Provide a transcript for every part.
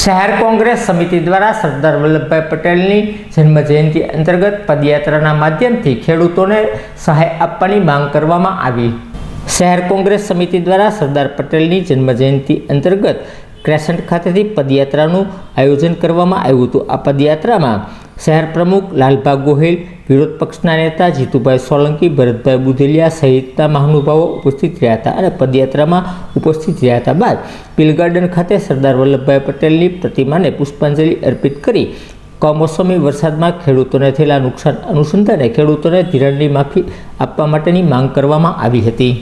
શહેર કોંગ્રેસ સમિતિ દ્વારા સરદાર વલ્લભભાઈ પટેલની જન્મજયંતિ અંતર્ગત પદયાત્રાના માધ્યમથી ખેડૂતોને સહાય આપવાની માંગ કરવામાં આવી. શહેર કોંગ્રેસ સમિતિ દ્વારા સરદાર પટેલની જન્મજયંતિ અંતર્ગત ક્રેસન્ટ ખાતેથી પદયાત્રાનું આયોજન કરવામાં આવ્યું હતું. આ પદયાત્રામાં શહેર પ્રમુખ લાલભા ગોહિલ, વિરોધ પક્ષના નેતા જીતુભાઈ સોલંકી, ભરતભાઈ બુધેલિયા સહિતના મહાનુભાવો ઉપસ્થિત રહ્યા હતા અને પદયાત્રામાં ઉપસ્થિત રહ્યા હતા બાદ પિલ ગાર્ડન ખાતે સરદાર વલ્લભભાઈ પટેલની પ્રતિમાને પુષ્પાંજલિ અર્પિત કરી કમોસમી વરસાદમાં ખેડૂતોને થયેલા નુકસાન અનુસંધાને ખેડૂતોને ધિરાણની માફી આપવા માટેની માંગ કરવામાં આવી હતી.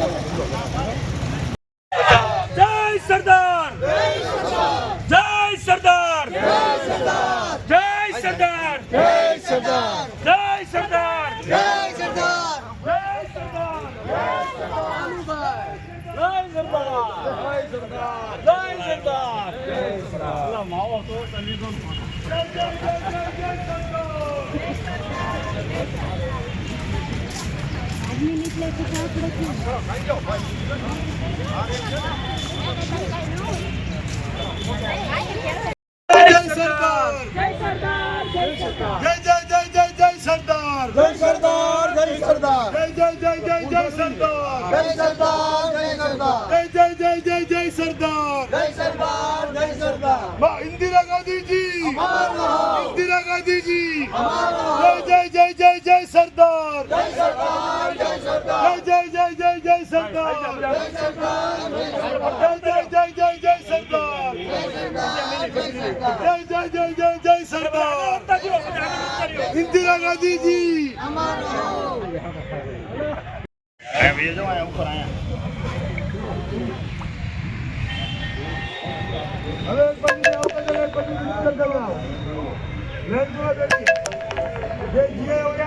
જય સરદાર જય સરદાર જય સરદાર જય સરદાર જય સરદાર જય સરદાર જય સરદાર જય સરદાર જય સરદાર માવો તો મિનિટ લે તો ઇન્દિરા ગાંધીજી ઇન્દિરા ગાંધીજી જય જય જય જય સરદાર જય સરદાર જય જય જય જય સરદાર જય જય જય જય જય સરદાર જય જય જય જય જય સરદાર ઇન્દિરા ગાંધીજી. હવે પંડિત આવતા પંડિત કરવા લેન જોવા જઈએ જે જીએ હોય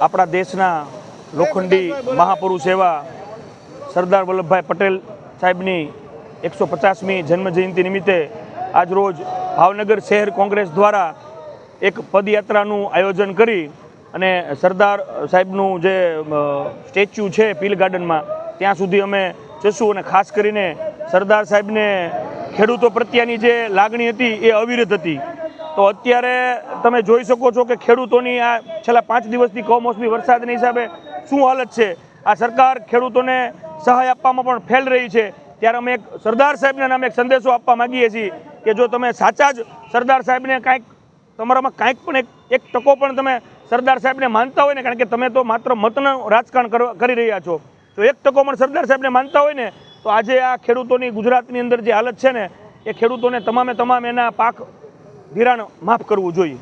આપણા દેશના લોખંડી મહાપુરુષ એવા સરદાર વલ્લભભાઈ પટેલ સાહેબની એકસો પચાસમી જન્મજયંતિ નિમિત્તે આજરોજ ભાવનગર શહેર કોંગ્રેસ દ્વારા એક પદયાત્રાનું આયોજન કરી અને સરદાર સાહેબનું જે સ્ટેચ્યુ છે પીલ ગાર્ડનમાં, ત્યાં સુધી અમે જશું અને ખાસ કરીને સરદાર સાહેબને ખેડૂતો પ્રત્યેની જે લાગણી હતી એ અવિરત હતી. તો અત્યારે તમે જોઈ શકો છો કે ખેડૂતોની આ છેલ્લા પાંચ દિવસથી કમોસમી વરસાદના હિસાબે શું હાલત છે? આ સરકાર ખેડૂતોને સહાય આપવામાં પણ ફેલ રહી છે. ત્યારે અમે એક સરદાર સાહેબના નામે એક સંદેશો આપવા માગીએ છીએ કે જો તમે સાચા જ સરદાર સાહેબને કાંઈક, તમારામાં કાંઈક પણ એક એક ટકો પણ તમે સરદાર સાહેબને માનતા હોય ને, કારણ કે તમે તો માત્ર મતનું રાજકારણ કરી રહ્યા છો. તો એક ટકો પણ સરદાર સાહેબને માનતા હોય ને, તો આજે આ ખેડૂતોની ગુજરાતની અંદર જે હાલત છે ને, એ ખેડૂતોને તમામે તમામ એના પાક ધિરાણ માફ કરવું જોઈએ.